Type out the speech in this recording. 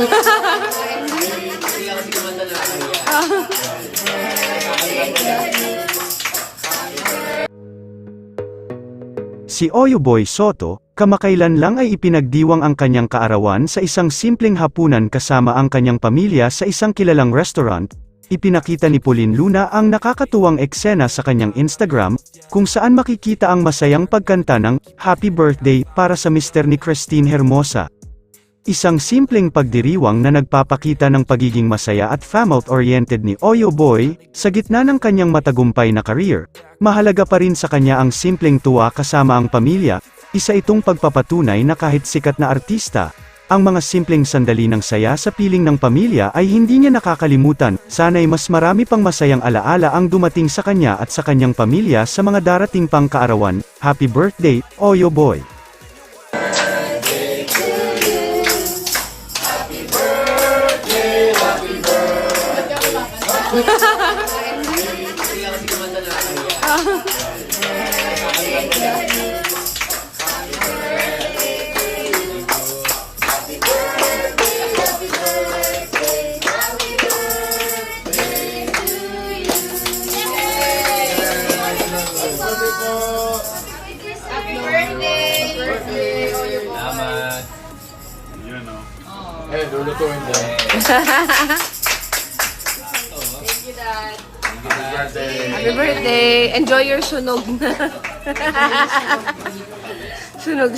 Si Oyo Boy Soto, kamakailan lang ay ipinagdiwang ang kanyang kaarawan sa isang simpleng hapunan kasama ang kanyang pamilya sa isang kilalang restaurant. Ipinakita ni Pauline Luna ang nakakatuwang eksena sa kanyang Instagram, kung saan makikita ang masayang pagkanta ng Happy Birthday para sa mister ni Christine Hermosa. Isang simpleng pagdiriwang na nagpapakita ng pagiging masaya at family-oriented ni Oyo Boy, sa gitna ng kanyang matagumpay na career. Mahalaga pa rin sa kanya ang simpleng tuwa kasama ang pamilya, isa itong pagpapatunay na kahit sikat na artista, ang mga simpleng sandali ng saya sa piling ng pamilya ay hindi niya nakakalimutan, sana'y mas marami pang masayang alaala ang dumating sa kanya at sa kanyang pamilya sa mga darating pang kaarawan. Happy birthday, Oyo Boy! Salamat. Yun o. Eh, lulutuin din. Dad. Happy birthday. Happy birthday! Enjoy your sunog na. sunog